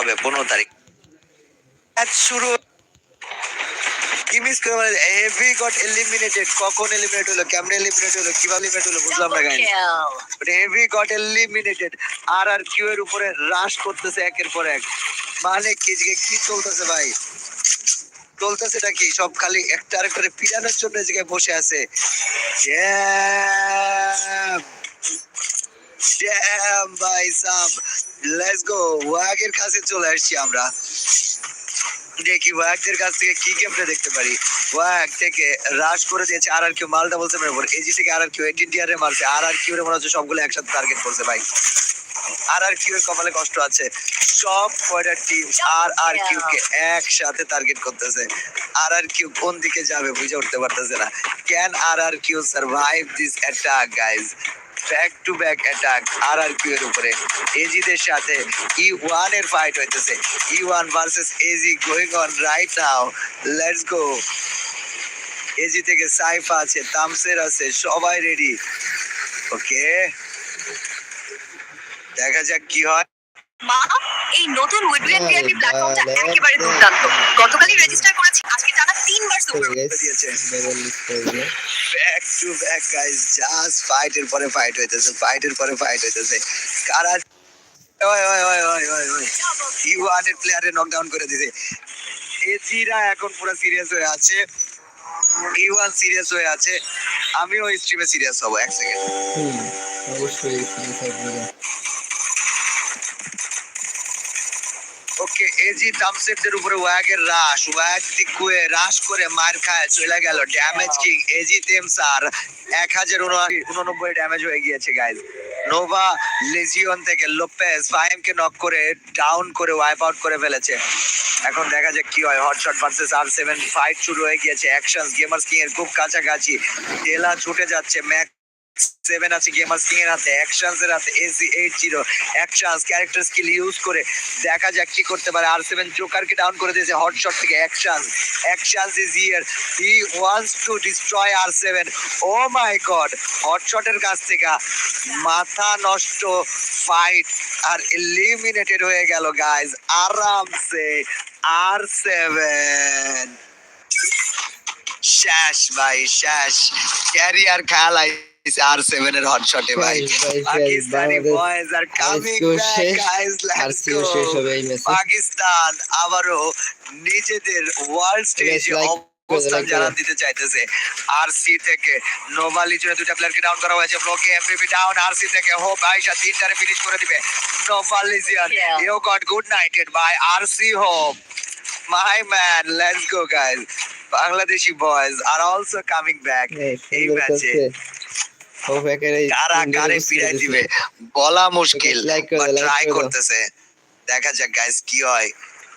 হবে পনেরো তারিখ। ম্যাচ শুরু। কি মিস করে মানে হেভি গট এলিমিনেটেড কখন এলিমিনেট হলো? কেমনে এলিমিনেট হলো? কীভাবে এলিমিনেট হলো? বুঝলাম না guys heavy got eliminated R R Q এর উপরে রাশ করতেছে একের পর এক। মানে কি যে কি চলতেছে ভাই? চলতেছে নাকি সব খালি একটা আরেকটারে পিরানোর জন্য এই জায়গায় বসে আছে। Damn! ভাই লেটস গো ওয়াগের কাছে চলে আসছি আমরা। দেখি ওয়াগদের কাছ থেকে কি গেমটা দেখতে পারি। ওয়াগ থেকে রাশ করে দিয়েছে আর আর বলছে মেরে এজি থেকে আর আর মারছে। আর আর মনে হচ্ছে সবগুলো একসাথে টার্গেট করছে ভাই। আর আর কিউ কপালে কষ্ট আছে। সব কয়টা টিম আর আর কিউ কে একসাথে টার্গেট করতেছে। আর আর কিউ কোন দিকে যাবে বুঝে উঠতে পারতেছে না। Can R R Q survive this attack guys back to back attack R R Q এর উপরে। এজিদের সাথে ই ওয়ানের ফাইট হইতেছে। E one versus AG going on right now let's go AG থেকে সাইফা আছে তামসের আছে সবাই রেডি ওকে দেখা যাক কি হয়। মা এই নতুন উইডওয়েব আরে প্ল্যাটফর্মটা একেবারে দুর্দান্ত। গতকালই রেজিস্টার করেছি আজকে টানা তিনবার সুপার দিয়েছে। Back to back guys just ফাইটের পরে ফাইট হইতেছে ফাইটের পরে ফাইট হইতেছে। কারা ওই ওই ওই ওই ওই ওই। ইউআন প্লেয়ারে নকডাউন করে দিছে। এজিরা এখন পুরো সিরিয়াস হয়ে আছে। ইউআন সিরিয়াস হয়ে আছে। আমিও স্ট্রিমে সিরিয়াস হব এক সেকেন্ড অবশ্যই ওকে এজি থামসেপদের উপরে ওয়াগের রাশ, ওয়াগ টিকুয়ে রাশ করে মার খায়, চলে গেল ড্যামেজ কিং এজি তেমসার এক হাজার উননব্বই ড্যামেজ হয়ে গিয়েছে গাইজ নোভা লেজিয়ন থেকে লোপেস ফাইমকে নক করে ডাউন করে ওয়াইপ আউট করে ফেলেছে। এখন দেখা যাক কি হয় hotshot versus R seven fight শুরু হয়ে গিয়েছে অ্যাকশন গেমার্স কিং এর খুব কাছাকাছি। টেলা ছুটে যাচ্ছে ম্যাক সেভেন আছে গেমার্স কিং এর হাতে অ্যাকশনস এর হাতে AC eight zero actions character skill use করে দেখা যাক কি করতে পারে। আর সেভেন জোকারকে ডাউন করে দিয়েছে হটশট থেকে action actions is yeah he wants to destroy R seven oh my god হটশটের কাছ থেকে মাথা নষ্ট ফাইট আর এলিমিনেটেড হয়ে গেল গাইজ আরামসে আর সেভেন শেষ, ভাই, শেষ। ক্যারিয়ার খেলাই আর সেভেন এর ভাই Guys, guys, guys, Pakistani boys are coming back guys let's go Pakistan আবারও নিজেদের ওয়ার্ল্ড স্টেজে অবস্থান জানান দিতে চাইতেছে আরসি থেকে নোভালি জন্য দুটা প্লেয়ারকে ডাউন করা হয়েছে ব্লকে এমবিপি ডাউন আরসি থেকে হোপ আয়শা তিনটারে ফিনিশ করে দিবে Nova Legion Yeah. You got good nighted by RC my man let's go guys Bangladeshi boys are also coming back এই এই ম্যাচে করছে। হোপ একের এই কারা কারে ফিরাই দিবে? বলা মুশকিল ট্রাই করতেছে। দেখা যাক গাইস কি হয়।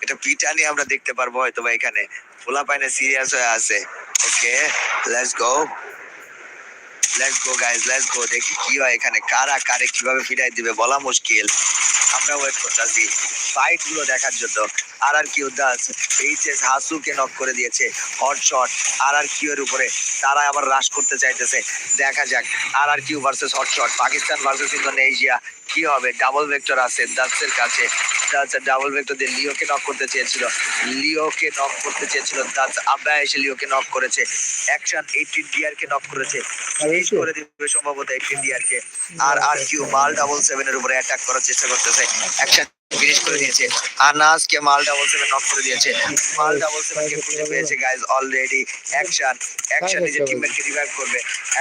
এটা পিটানি আমরা দেখতে পারব হয়তো বা এখানে। খোলা পাইনে সিরিয়াস হয়ে আছে। Okay let's go let's go guys let's go দেখি কি হয় এখানে। কারা কারে কীভাবে ফিরাই দিবে বলা মুশকিল। আমরা ওয়েট করতেছি। ফাইটগুলো দেখার জন্য। R R Q Das HS হাসুকে নক করে দিয়েছে। Hot shot R R Q এর উপরে। তারা আবার রাশ করতে চাইতেছে। দেখা যাক R R Q versus hot shot Pakistan versus Indonesia. কি হবে? ডাবল ভেক্টর আছে দাসের কাছে। দাস ডাবল ভেক্টর দিয়ে লিওকে নক করতে চেয়েছিল। লিওকে নক করতে চেয়েছিল। দাস আব্বা এসে লিওকে নক করেছে। অ্যাকশন এইটিন ডিআর কে নক করেছে ফিনিশ করে দিবে সম্ভবত এইটিন ডিআর কে আর আর কিউ মাল ডাবল সেভেন এর উপরে অ্যাটাক করার চেষ্টা করতেছে। অ্যাকশন ফিনিশ করে দিয়েছে। আনাস কে মাল ডাবল সেভেন নক করে দিয়েছে। মাল ডাবল সেভেন কে খুঁজে পেয়েছে গাইজ অলরেডি অ্যাকশন অ্যাকশন নিজের টিমমেটকে রিভাইভ করবে।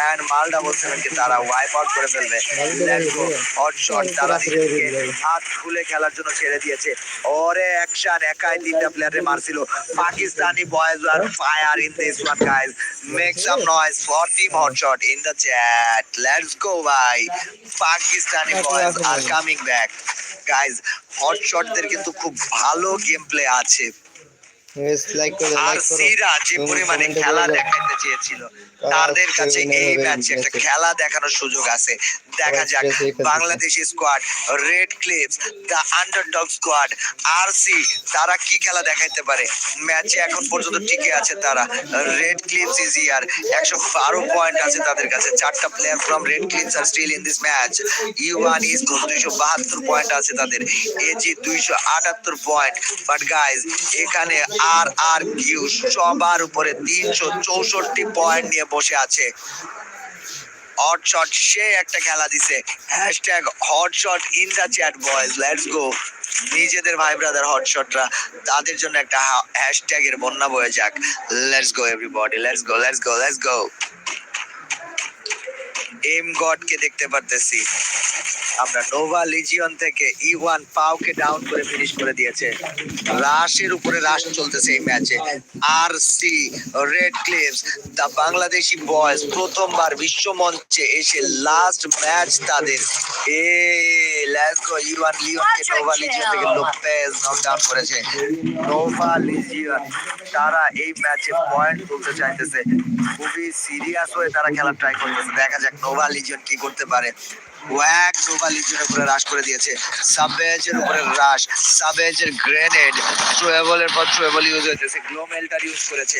এন্ড মাল ডাবল সেভেন কে তারা ওয়াইপ আউট করে ফেলবে। লেটস গো হট শট তারা হাত খুলে খেলার জন্য ছেড়ে দিয়েছে। ওরে অ্যাকশন একাই তিনটা প্লেয়ারে মারছিল। Pakistani boys are fire in this one guys make some noise for team hot shot in the chat let's go ভাই Pakistani boys are coming back guys hot শটদের কিন্তু খুব ভালো গেম প্লে আছে। আর সিরা যে পরিমাণে খেলা। দেখাতে চেয়েছিল তাদের কাছে এই ম্যাচে একটা খেলা দেখানোর সুযোগ আছে। দেখা যাক Bangladeshi squad red clips the underdog squad RC তারা কি খেলা দেখাইতে পারে? ম্যাচে এখন পর্যন্ত টিকে আছে তারা। রেড ক্লিপস ইজ ইয়ার একশো বারো পয়েন্ট আছে তাদের কাছে। চারটা player from red clips are still in this match yuan is দুইশো বাহাত্তর পয়েন্ট আছে তাদের। এজি দুইশো আটাত্তর পয়েন্ট বাট গাইজ এখানে আর আর কিউ সবার উপরে তিনশো চৌষট্টি পয়েন্ট নিয়ে বসে আছে। হট শট সে একটা খেলা দিছে। Hashtag hot shot in the chat boys let's go নিজেদের ভাই ব্রাদার হট শটরা তাদের জন্য একটা হ্যাশট্যাগ এর বন্যা বয়ে যাক। Let's go everybody let's go let's go let's go M God কে দেখতে পারতেছি। আমরা নোভা লিজিয়ন থেকে ই ওয়ান পাওকে ডাউন করে ফিনিশ করে দিয়েছে। রাশের উপরে রাশ চলতেছে এই ম্যাচে R C Red Cliffs the Bangladeshi boys প্রথমবার বিশ্ব মঞ্চে এসে লাস্ট ম্যাচ তাদের। এ লেটস গো ই ওয়ান লিওনকে নোভা লিজিয়ন থেকে লোপেজ নকডাউন করেছে। নোভা লিজিয়ন তারা এই ম্যাচে পয়েন্ট তুলতে চাইতেছে। খুবই সিরিয়াস হয়ে তারা খেলা ট্রাই করতেছে। দেখা যাক নোভা লিজিয়ন কি করতে পারে। ওয়াক গ্লোবাল লিজিয়নের উপরে হ্রাস করে দিয়েছে। সাবেজের উপরে রাশ সাবেজের গ্রেনেড ট্রুয়েবলের পর ট্রুয়েবল ইউজ হইতেছে গ্লোমেলটার ইউজ করেছে।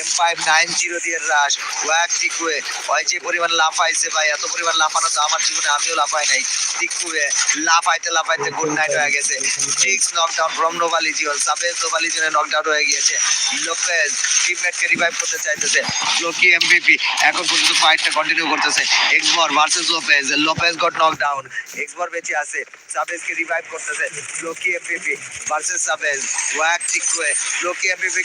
এম ফাইভ নাইন জিরো দিয়ে রাশ ওয়াক টিকুয়ে। ওই যে পরিমাণ লাফাইছে ভাই, এত পরিমাণ লাফানো তো আমার জীবনে আমিও লাফাই নাই। টিকুয়ে, লাফাইতে লাফাইতে গুড নাইট হয়ে গেছে। Six knockdown from Nova Legion সাবেজ নোভালিজিওনে নকডাউন হয়ে গিয়েছে। লোপেজ টিমমেটকে রিভাইভ করতে চাইতেছে। লোকি এমভিপি এখন পর্যন্ত ফাইটটা কন্টিনিউ করতেছে। এক্সবর versus Lopez Lopez got knockdown এক্সবর বেঁচে আছে। সাবেজকে রিভাইভ করতেছে। লোকি এমভিপি ভার্সেস সাবেজ ওয়াক টিকুয়ে। Loki MVP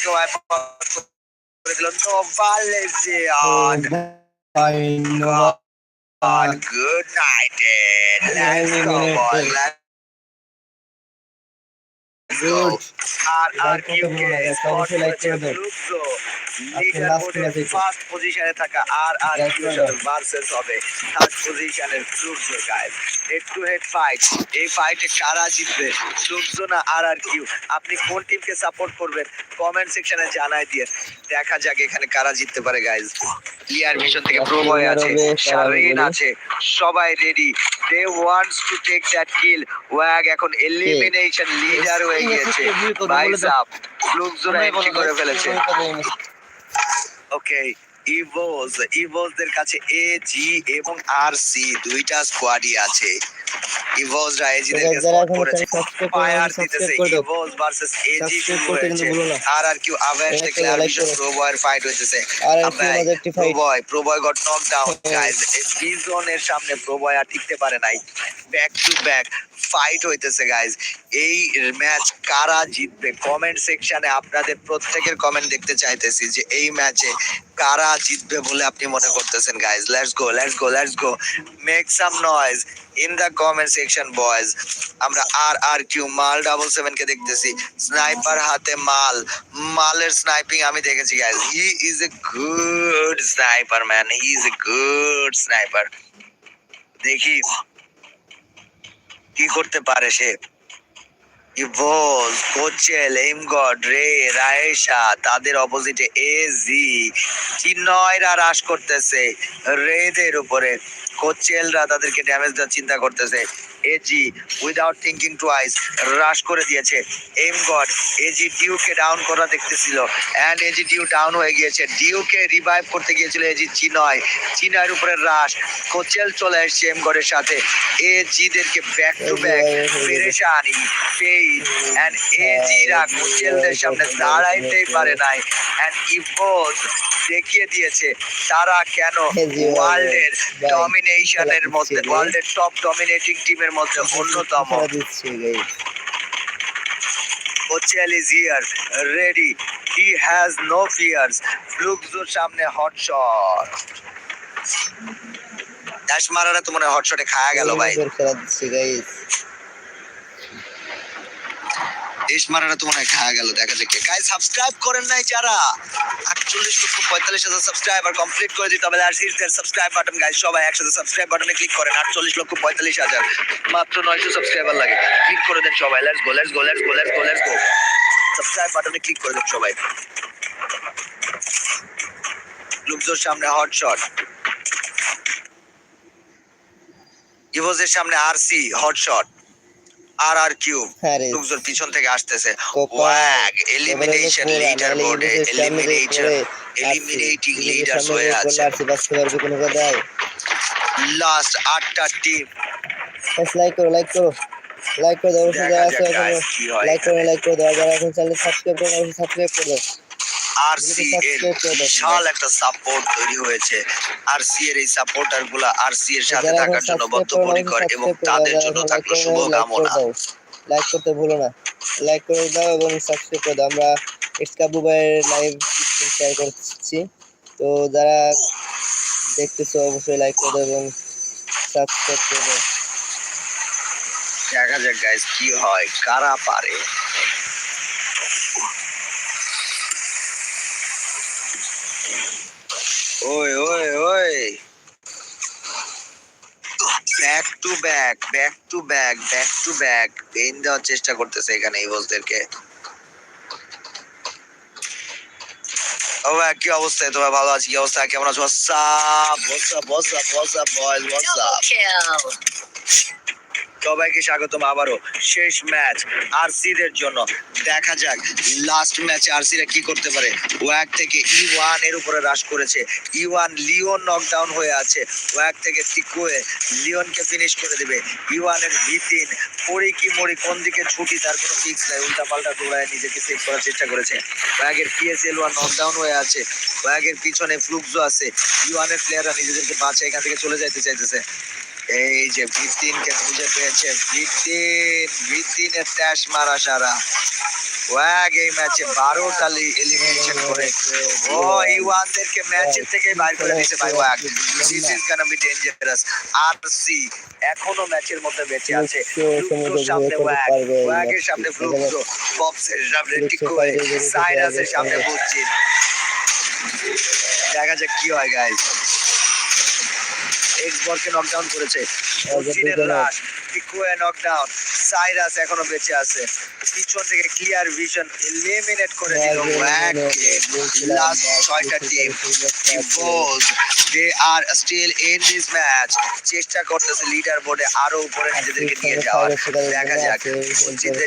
Pero no vale Zion. No God. Good night, Dad. Let's go, boy. Let's go. Our, our UK is like the group. First পজিশনে থাকা আর আর Like Q করে সাথে দেন। ভার্সেস হবে third পজিশনের ব্লুজো guys head to head fight এই ফাইটে কারা জিতবে? ব্লুজো না আর আর কিউ আপনি কোন টিমকে সাপোর্ট করবেন? কমেন্ট সেকশনে জানাই দিয়ে দেখা যাক এখানে কারা জিততে পারে গাইস ক্লিয়ার মিশন থেকে প্রো বয় আছে। শারিন আছে। সবাই ready they wants to take that kill ওয়াগ এখন এলিমিনেশন লিডার হয়ে গিয়েছে। ভাইসাব লুকজোরা এন্ট্রি করে ফেলেছে। ওকে ইভোজ ইভোজদের কাছে এ জি এবং আর সি দুইটা স্কোয়াডই আছে। ইভোজরা এজিদেরকে যারা স্পট করেছে। ফায়ার দিতেছে। ইভোজ ভার্সেস এজি শুরু হয়েছে। আর আর কিউ আর বিশেষ করো। প্রো বয়ের fight আবাই, pro boy pro boy got knock down. Guys বিজনের সামনে প্রো বয় আর টিকতে পারে নাই। ব্যাক টু ব্যাক ফাইট হইতেছে গাইজ এই ম্যাচ কারা জিতবে? কমেন্ট সেকশনে আপনাদের প্রত্যেকের কমেন্ট দেখতে চাইতেছি যে এই ম্যাচে কারা জিতবে বলে আপনি মনে করতেছেন guys let's go let's go let's go make some noise in the comment section boys আমরা আর আর কিউ মাল ডাবল সেভেন কে দেখতেছি। স্নাইপার হাতে মাল মালের স্নাইপিং আমি দেখেছি guys he is a good sniper man he is a good sniper দেখি। কি করতে পারে সে? ইভোল কোচেল এমগড রে, রায়েশা, তাদের অপোজিটে এ জি চিন্নয়রা হ্রাস করতেছে। রেদের উপরে কোচেলরা তাদেরকে ড্যামেজ দেওয়ার চিন্তা করতেছে। A G without thinking twice rush করে দিয়েছে। এম গড এজি ডিউকে ডাউন করা দেখতেছিল। And A G Dew down হয়ে গিয়েছে। ডিউকে রিভাইভ করতে গিয়েছিল এজি চিনয় চিনয়ের উপরে রাশ কোচেল চলে এসছে এম গডের সাথে। এজিদেরকে ব্যাক টু ব্যাক পেরেশানি পেইন অ্যান্ড এজিরা কোচেলদের সামনে দাঁড়াইতেই পারে নাই। অ্যান্ড ইভোজ দেখিয়ে দিয়েছে তারা কেন ওয়ার্ল্ডের ডমিনেশনের মধ্যে ওয়ার্ল্ডের টপ ডমিনেটিং টিমের মধ্যে অন্যতম। Coachella is here, ready. He has no fears. Flugzur সামনে হট শট ড্যাশ মারাটা তো মনে হট শটে খায়া গেল ভাই ড্যাশ মারাটা তো মনে হয় খায়া গেল, দেখা যাক গাইস সাবস্ক্রাইব করেন নাই যারা। আটচল্লিশ লক্ষ পঁয়তাল্লিশ হাজার সাবস্ক্রাইবার কমপ্লিট করে দিতে হবে। আর সিরিজের সাবস্ক্রাইব বাটন গাইস সবাই একসাথে সাবস্ক্রাইব বাটনে ক্লিক করেন। আটচল্লিশ লক্ষ পঁয়তাল্লিশ হাজার। মাত্র নয়শো সাবস্ক্রাইবার লাগে। ক্লিক করে দেন সবাই। Let's go let's go let's go let's go subscribe বাটনে ক্লিক করে দেন সবাই। লুকজোর সামনে হট শট ইভোজের সামনে RC hot shot R R cube লোকজন পিছন থেকে আসতেছে। ওয়াগ এলিমিনেশন লিডার বোর্ডে এলিমিনেশন এলিমিনেটিং। লিডার্স হয়ে আছে। লাস্ট আটটা টিম লাইক করো লাইক করো। লাইক করে দাও অবশ্যই যারা আছে লাইক করে লাইক করে দাও যারা এখন চ্যানেল সাবস্ক্রাইব করে অবশ্যই সাবস্ক্রাইব করে দাও। এর subscribe করে দাও। বিশাল একটা সাপোর্ট তৈরি হয়েছে আরসি এর এই সাপোর্টারগুলা আরসি এর সাথে থাকার জন্য বদ্ধপরিকর এবং। তাদের জন্য থাকল করো না, শুভ like করে কামনা দাও। লাইক করতে ভুলো না লাইক করে দাও এবং সাবস্ক্রাইব করে দাও আমরা এক্সকাবু ভাইয়ের লাইভ শেয়ার করছি তো যারা দেখতেছো অবশ্যই লাইক করে দাও এবং সাবস্ক্রাইব করে দাও দেখা যাক গাইস কি হয় কারা পারে ওই ওই ওই। Back to back back to back back to back pen দেওয়ার চেষ্টা করতেছে এখানে ইভোসদেরকে ও ভাই, কি অবস্থা? তোমার ভালো আছি? কি অবস্থা? কেমন আছো? সাপ বসা বসা বসা বয়েজ kill. সবাইকে স্বাগতম আবারও। শেষ ম্যাচ আরসিদের জন্য। দেখা যাক লাস্ট ম্যাচে আরসিরা কি করতে পারে। ওয়াক থেকে ই ওয়ানের উপরে হ্রাস করেছে। ই ওয়ান লিওন নকডাউন হয়ে আছে। ওয়াক থেকে তিকুয়ে লিওনকে ফিনিশ করে দেবে। ই ওয়ানের ভিতিন পড়ি কি মরি, কোন দিকে ছুটি, তার কোনো ফিক্স নাই। উল্টা পাল্টা দৌড়ায় নিজেকে সেভ করার চেষ্টা করেছে। ওয়াগের পিএসএল ওয়ান নকডাউন হয়ে আছে। ওয়াগের পিছনে ফ্লুকজো আছে। ই ওয়ানের প্লেয়াররা নিজেদেরকে বাঁচে এখান থেকে চলে যাইতে চাইতেছে। এই যে ভিতিনকে খুঁজে পেয়েছে ভিতিন ভিতিনের ট্যাশ মারা সারা। ওয়াগ এই ম্যাচে বারোটা এলিমিনেশন করে। ও ইওয়ানদেরকে ম্যাচের থেকে বাইর করে দিয়েছে ভাই ওয়াগ this is gonna be dangerous R C এখনও ম্যাচের মধ্যে বেঁচে আছে। ফ্লুকসোর সামনে ওয়াগ ওয়াগের সামনে ফ্লুকসো বক্সের সামনে টিকোয়ে সাইরাসের সামনে বুঝছি। দেখা যাক কি হয় গাইস এক্সবরকে নকডাউন করেছে। বুঝছিনের রাশ টিকুয়ে নকডাউন সাইরাস এখনও বেঁচে আছে পিছন থেকে ক্লিয়ার ভিশন এলিমিনেট করে দিল লাস্ট ছয়টা team ইভোলভ they are still in this match চেষ্টা করতেছে লিডার বোর্ডে আরও উপরে নিজেদেরকে নিয়ে যাওয়ার দেখা যাক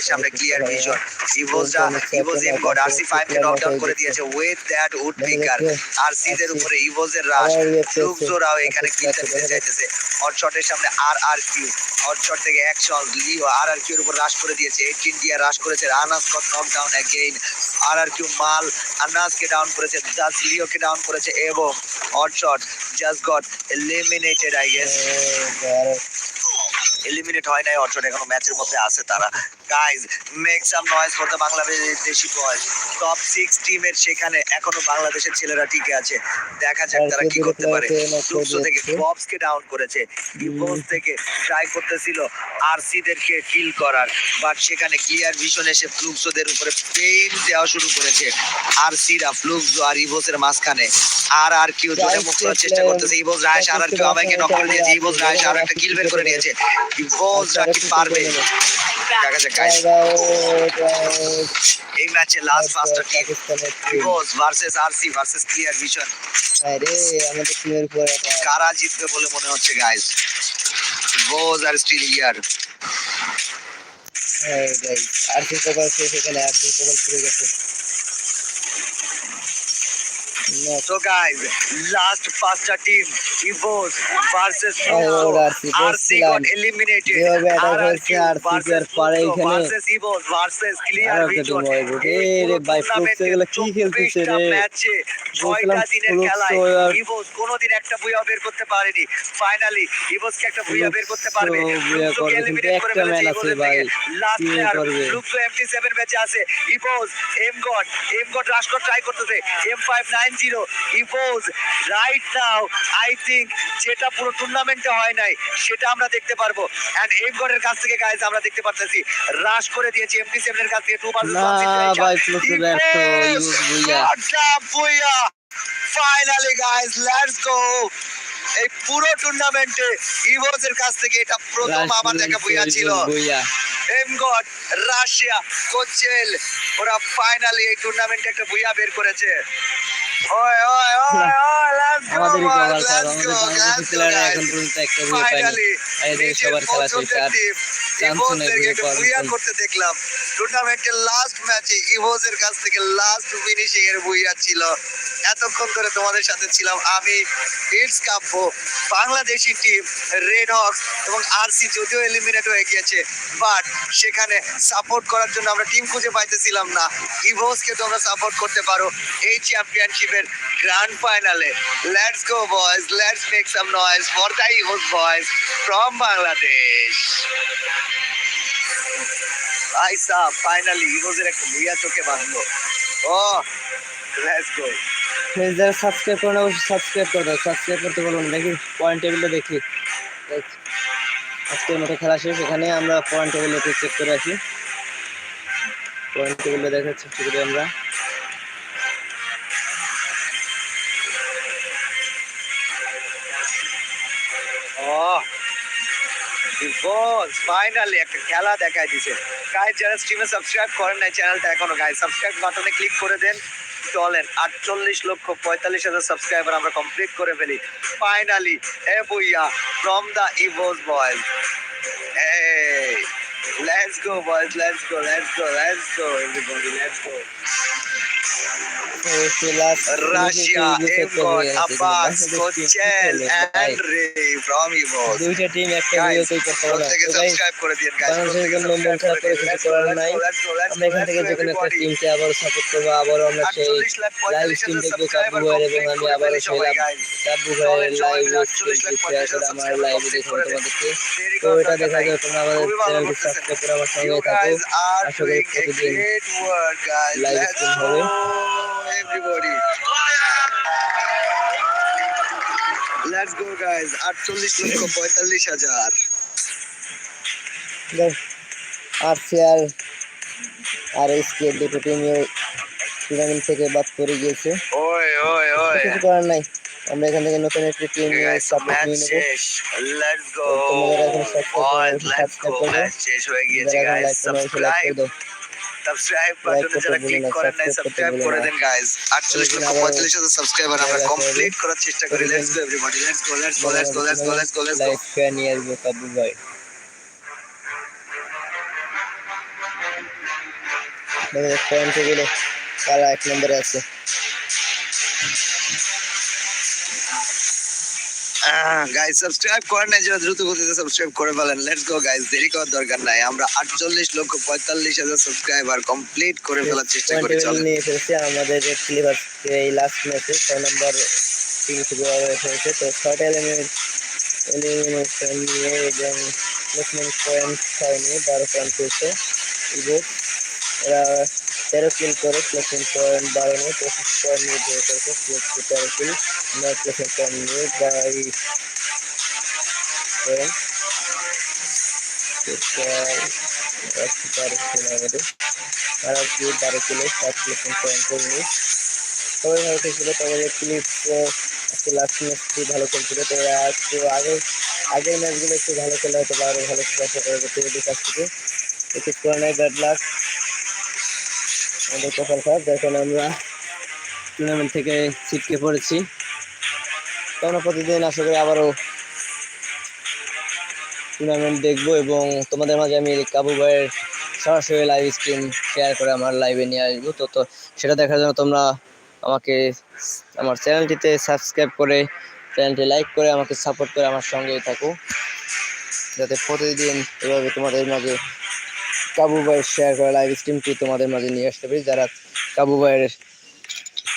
সামনে ক্লিয়ার ভিশন ইভোজরা ইভোজ এম গড ফাইভ কে নকডাউন করে দিয়েছে উইথ দ্যাট উড পিকার আরসিদের উপরে ইভোজের রাশ ফ্লুকজোরাও এখানে দিতে চাইতেছে হট শটের সামনে R R Q hot shot থেকে অ্যাকশন লিও আর আর কিউর উপর রাশ করে দিয়েছে। এইট ইন্ডিয়া রাশ করেছে। Anas got knock down again R R Q মাল আনাসকে ডাউন করেছে। দাস লিওকে ডাউন করেছে এবং hot just got eliminated I guess eliminate হয় নাই অর্জন এখনও ম্যাচের মধ্যে আছে তারা। Guys make some noise for the Bangladeshi boys top six টিমের সেখানে এখনও বাংলাদেশের ছেলেরা টিকে আছে। দেখা যাক তারা কি করতে পারে। দুশো থেকে ববসকে ডাউন করেছে। থেকে ট্রাই করতেছিল আরসিদেরকে কিল করার। বাট সেখানে ক্লিয়ার ভিশন এসে ফ্লুক্সোদের উপরে পেইন দেওয়া শুরু করেছে। আরসিরা ফ্লুক্সো আর ইভোসের মাঝখানে। আর আর কিউ জোরে করার চেষ্টা করতেছে। ইভোস রায়শ আর আর কিউ আমাকে দিয়েছে। ইভোস আর একটা কিল বের করে নিয়েছে। ইভোসরা কি পারবে। দেখা যাক গাইস এই ম্যাচে লাস্ট পাঁচটা team Evos versus RC versus clear vision আরে আমাদের টিমের উপর কারা জিতবে বলে মনে হচ্ছে গাইস ইভোস আর স্টিল ইয়ার হ্যাঁ, guys, আর্থিক প্রকাশ সেখানে প্রকাশ শুরু গেছে। So guys, last পাঁচটা team Evos versus RC got eliminated RC versus পরে এখানে versus Evos versus clear vision রে ভাই ফ্লুক্স এগুলো কি খেলতেছে রে? ম্যাচে ছয়টা দিনের খেলায় ইভোস কোনোদিন একটা বুয়া বের করতে পারেনি। ফাইনালি ইভোস কে একটা বুয়া বের করতে পারবে। এলিমিনেট করে ফেলেছে ইভোস ভাই লাস্ট প্লেয়ার ফ্লুক্স এমটি7 ম্যাচে আছে। Evos M got M got rush try করতেছে। এম590 ছিল Evos right now I think যেটা পুরো টুর্নামেন্টে হয় নাই সেটা আমরা দেখতে পারব। অ্যান্ড এমগডের কাছ থেকে গাইজ আমরা দেখতে পারতেছি। রাশ করে দিয়েছি এমপি সেভেনের কাছ থেকে to finally guys let's go এই পুরো টুর্নামেন্টে কাছ থেকে এটা প্রথম আমার দেখা বুইয়া ছিল। এমগড রাশিয়া কোচেল ওরা ফাইনালি এই টুর্নামেন্টে একটা বুইয়া বের করেছে। ওই ওই ওই ওই লেটস গো আমাদেরই কপাল লেটস খারাপ গো আমাদের লেটস গো প্লেয়াররা এখন পর্যন্ত একটা বই পায়নি ফাইনালি আর এদের সবার খেলা চলছে আর ইভোজদেরকে একটা পাওয়ার বুইয়া জন্য। করতে দেখলাম। টুর্নামেন্টের লাস্ট ম্যাচে ইভোজের কাছ থেকে লাস্ট ফিনিশিং এর বুইয়া ছিল এতক্ষণ ধরে তোমাদের সাথে ছিলাম আমি it's Kabbo Bangladeshi team Red Hawks এবং আরসি যদিও এলিমিনেট হয়ে গিয়েছে বাট সেখানে সাপোর্ট করার জন্য আমরা টিম খুঁজে পাইতেছিলাম না। ইভোসকে তোমরা সাপোর্ট করতে পারো এই চ্যাম্পিয়নশিপের গ্র্যান্ড ফাইনালে let's go boys let's make some noise for the Evos boys from Bangladesh ভাই সাহ ফাইনালি ইভোসের একটা ভুইয়া চোখে বাঁধলো। ও লেটস গো ফ্রেন্ডস যারা সাবস্ক্রাইব করে না অবশ্যই সাবস্ক্রাইব করে দাও। সাবস্ক্রাইব করতে বলব না দেখি পয়েন্ট টেবিলটা দেখি। আজকের মতো খেলা শেষ এখানে আমরা পয়েন্ট টেবিলে চেক করে আসি। পয়েন্ট টেবিলটা দেখার চেষ্টা করি আমরা। ও বস ফাইনালি একটা খেলা দেখাই দিছে গাইজ যারা স্ট্রিমে সাবস্ক্রাইব করেন নাই চ্যানেলটা এখনও গাইজ সাবস্ক্রাইব বাটনে ক্লিক করে দেন চলেন আটচল্লিশ লক্ষ পঁয়তাল্লিশ হাজার সাবস্ক্রাইবার আমরা কমপ্লিট করে ফেলি ফাইনালি এ বইয়া from the Evos boys Let's go, boys. Let's go. Let's go. Let's go, everybody. Let's go. অবশ্যই last Russia, minute এ দুটো Emgot, হয়ে গেছে, Abbas, কিন্তু বাংলাদেশ team Kochel, কি খেলে, ভাই? and Ray from Evos. দুইটা টিম একটা Guys, ভিডিওতেই করতে পারে প্রত্যেকে সাবস্ক্রাইব করে দিন। গাইস বাংলাদেশের জন্য মন খারাপ করে কিছু করার নাই আমরা এখান থেকে যে কোনো একটা টিমকে আবার সাপোর্ট করব আবারও আমরা সেই লাইভ স্ট্রিম দেখব কাব্বু ভাইয়ের এবং আমি আবারও সেই কাব্বু ভাইয়ের লাইভ স্ট্রিম শেয়ার করে আমার লাইভে দেখুন তোমাদেরকে তো এটা দেখা যায় তোমরা আমাদের চ্যানেলটি সাবস্ক্রাইব করে আমার সঙ্গে থাকো। আশা করি প্রতিদিন live stream হবে। Everybody. Let's go guys. 48 lakh 45 হাজার। আর সিআর আর এসকে টিমই টুর্নামেন্ট থেকে বাদ পড়ে গিয়েছে। ওই ওই ওই। কিছু করার নাই। আমরা এখান থেকে নতুন একটি টিম সাপোর্ট নিয়ে নেব। লেটস গো এখনও করো, ম্যাচ শেষ হয়ে গিয়েছে গাইস সাবস্ক্রাইব সাবস্ক্রাইব বাটনে যারা ক্লিক করেন নাই সাবস্ক্রাইব করে। দেন গাইস 48 লক্ষ 45 হাজার সাবস্ক্রাইবার আমরা কমপ্লিট করার চেষ্টা করি। Let's go everybody let's go let's go let's go let's go let's go let's go like নিয়ে আসব কাবু ভাই। পয়েন্ট গেলে কালা এক নম্বরে আছে গাইস সাবস্ক্রাইব করেন নাই যারা দ্রুত গতিতে সাবস্ক্রাইব করে ফেলেন লেটস গো গাইস দেরি করার দরকার নাই। আমরা 48 লক্ষ 45 হাজার সাবস্ক্রাইবার কমপ্লিট করে ফেলার চেষ্টা করি চলেন। নিয়ে এসেছে আমাদের ক্লিভার এই লাস্ট ম্যাচে ছয় নম্বর টিম থেকে এসেছে তো ছয়টা এলিমিনেট এলিমিনেশন নিয়ে এবং পয়েন্ট ছয় নিয়ে বারো পয়েন্ট পেয়েছে এরা তেরো কিল করে প্লেসমেন্ট পয়েন্ট পঁচিশ পয়েন্ট তেরো প্লেসমেন্ট পয়েন্ট নিয়ে বাইশ পয়েন্ট আর কি সাত প্লেসমেন্ট পয়েন্ট করে সবাই ভালো খেলছিল, তবে ক্লিপ লাস্ট ভালো খেলছিল। তো একটু আগে, আগের ম্যাচগুলো একটু ভালো খেলে হয়তো আরও ভালো খেলে করা থেকে তো কিছু ব্যাড লাক আমাদের কপাল খারাপ যার কারণে আমরা টুর্নামেন্ট থেকে ছিটকে পড়েছি। আমরা প্রতিদিন আশা করি আবারও টুর্নামেন্ট দেখব এবং তোমাদের মাঝে আমি কাবু ভাইয়ের সরাসরি লাইভ স্ট্রিম শেয়ার করে আমার লাইভে নিয়ে আসব। তো তো সেটা দেখার জন্য তোমরা আমাকে আমার চ্যানেলটিতে সাবস্ক্রাইব করে চ্যানেলটি লাইক করে আমাকে সাপোর্ট করে আমার সঙ্গেই থাকো। যাতে প্রতিদিন এভাবে তোমাদের মাঝে কাবু ভাইয়ের শেয়ার করা লাইভ স্ট্রিমটি তোমাদের মাঝে নিয়ে আসতে পারি। যারা কাবু ভাইয়ের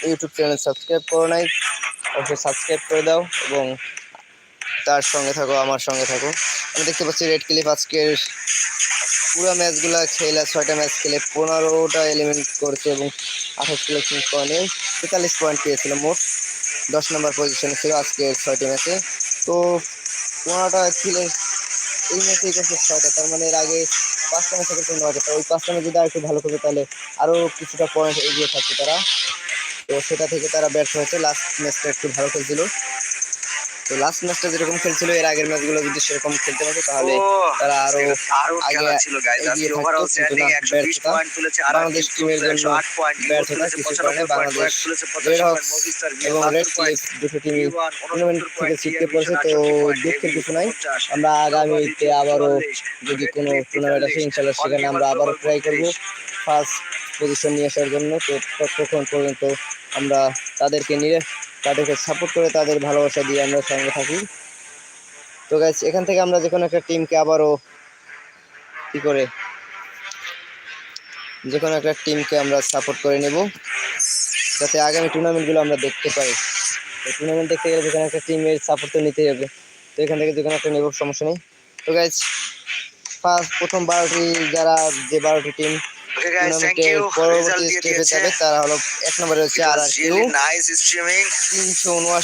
ইউটিউব চ্যানেল সাবস্ক্রাইব করো নাই, অবশ্যই সাবস্ক্রাইব করে দাও এবং তার সঙ্গে থাকো, আমার সঙ্গে থাকো। আমি দেখতে পাচ্ছি রেড ক্লিপ আজকের পুরো ম্যাচগুলো খেলা, ছয়টা ম্যাচ খেলে পনেরোটা এলিমেন্ট করেছে এবং আঠাশ সিলেকশন পয়েন্টে তেতাল্লিশ পয়েন্ট পেয়েছিল মোট। দশ নম্বর পজিশনে ছিল আজকের ছয়টি ম্যাচে। তো পনেরোটা খেলে এই ম্যাচেই করছে ছয়টা, তার মানে এর আগে পাঁচটা ম্যাচে করতে আছে তো ওই পাঁচটা ম্যাচ যদি আরেকটু ভালো করবে তাহলে আরও কিছুটা পয়েন্ট এগিয়ে থাকছে তারা, তো সেটা থেকে তারা ব্যর্থ হয়েছে। লাস্ট ম্যাচটা একটু ভালো খেলছিল। তো লাস্ট ম্যাচটা যেরকম খেলছিল এর আগের ম্যাচগুলো যদি সেরকম খেলতে পারতো তাহলে তারা আরও আগে। এগিয়ে থাকতো, কিন্তু না, ব্যর্থতা। বাংলাদেশ টিমের জন্য 108 point, ইগো ব্যর্থতা কিছু কারণে বাংলাদেশ ওয়াক তুলেছে 85 রেড হক্স এবং রেড ক্লিফ দুটো টিমই টুর্নামেন্ট থেকে ছিটকে পড়েছে তো দুঃখের কিছু নাই আমরা আগামীতে আবারও যদি কোনো টুর্নামেন্ট আসে ইনশাল্লাহ সেখানে আমরা আবারও ট্রাই করব ফার্স্ট পজিশন নিয়ে আসার জন্য তো ততক্ষণ পর্যন্ত আমরা তাদেরকে নিয়ে তাদেরকে সাপোর্ট করে তাদের ভালোবাসা দিয়ে আমরা সঙ্গে থাকি। তো গাইজ এখান থেকে আমরা যে কোনো একটা টিমকে আবারও কি করে? যে কোনো একটা টিমকে আমরা সাপোর্ট করে নেব। যাতে আগামী টুর্নামেন্টগুলো আমরা দেখতে পাই। তো টুর্নামেন্ট দেখতে গেলে যে কোনো একটা টিমের সাপোর্ট তো নিতেই হবে। তো এখান থেকে যে কোনো একটা নেব, সমস্যা নেই। তো গাইজ ফার্স্ট প্রথম বারোটি যারা, যে বারোটি টিম Okay guys, thank টুর্নামেন্টের you. দিয়ে দিয়েছে। তারা হলো এক নম্বরে হচ্ছে R R Q really nice streaming. Point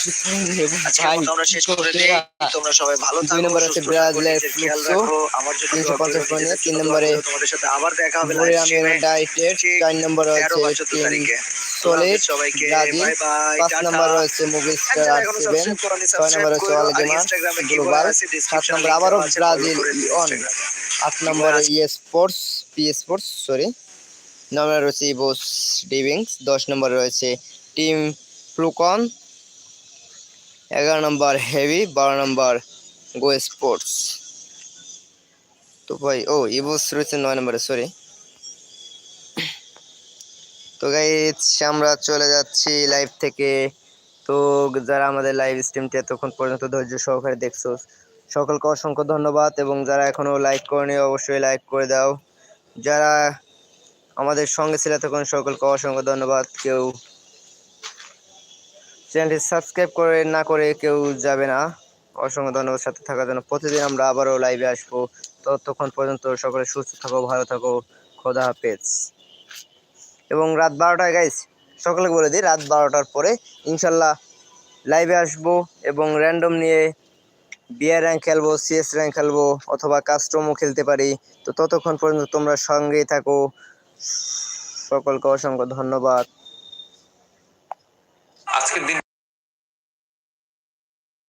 এবং ভাই মতো শেষ করে কি তোমরা সবাই ভালো দুই নম্বরে সুস্থ ব্রাজিলের ফ্লুক্সো, আমার জন্য তিনশো দোয়া করো, পঞ্চাশ পয়েন্ট, তিন নম্বরে তোমাদের সাথে আবার দেখা হবে। দুই live ডাইটেড চার নম্বরে হচ্ছে টিম সলিড সবাইকে। বাই বাই পাঁচ নম্বর রয়েছে মুভি এক স্টার আর সেভেন ছয় নম্বর হচ্ছে অল গেমার গ্লোবাল সাত নম্বর আবারও ব্রাজিল। আট নম্বরে ইয়ে স্পোর্টস পি স্পোর্টস সরি নম্বরে রয়েছে ইবোস ডিভিংস দশ নম্বরে রয়েছে টিম ফ্লুকন এগারো নম্বর হেভি বারো নম্বর গো স্পোর্টস তো ভাই, ও ইবোস রয়েছে নয় নম্বরে সরি তো গাইজ আমরা চলে যাচ্ছি লাইভ থেকে। তো যারা আমাদের লাইভ স্ট্রিমটি এতক্ষণ পর্যন্ত ধৈর্য সহকারে দেখছ, সকলকে অসংখ্য ধন্যবাদ। এবং যারা এখনও লাইক করেনি, অবশ্যই লাইক করে দাও। যারা আমাদের সঙ্গে ছিল তখন সকলকে অসংখ্য ধন্যবাদ। কেউ চ্যানেলটি সাবস্ক্রাইব করে না করে কেউ যাবে না। অসংখ্য ধন্যবাদ সাথে থাকার জন্য। প্রতিদিন আমরা আবারও লাইভে আসব। ততক্ষণ পর্যন্ত সকলে সুস্থ থাকো, ভালো থাকো, খোদা হাফেজ। এবং রাত বারোটায় গাইস সকলকে বলে দিই, রাত বারোটার পরে ইনশাল্লাহ লাইভে আসব এবং র্যান্ডম নিয়ে বিআর র্যাঙ্ক খেলব সিএস র্যাঙ্ক খেলব অথবা কাস্টমও খেলতে পারি। তো ততক্ষণ পর্যন্ত তোমরা সঙ্গেই থাকো। সকলকে অসংখ্য ধন্যবাদ। আজকের দিন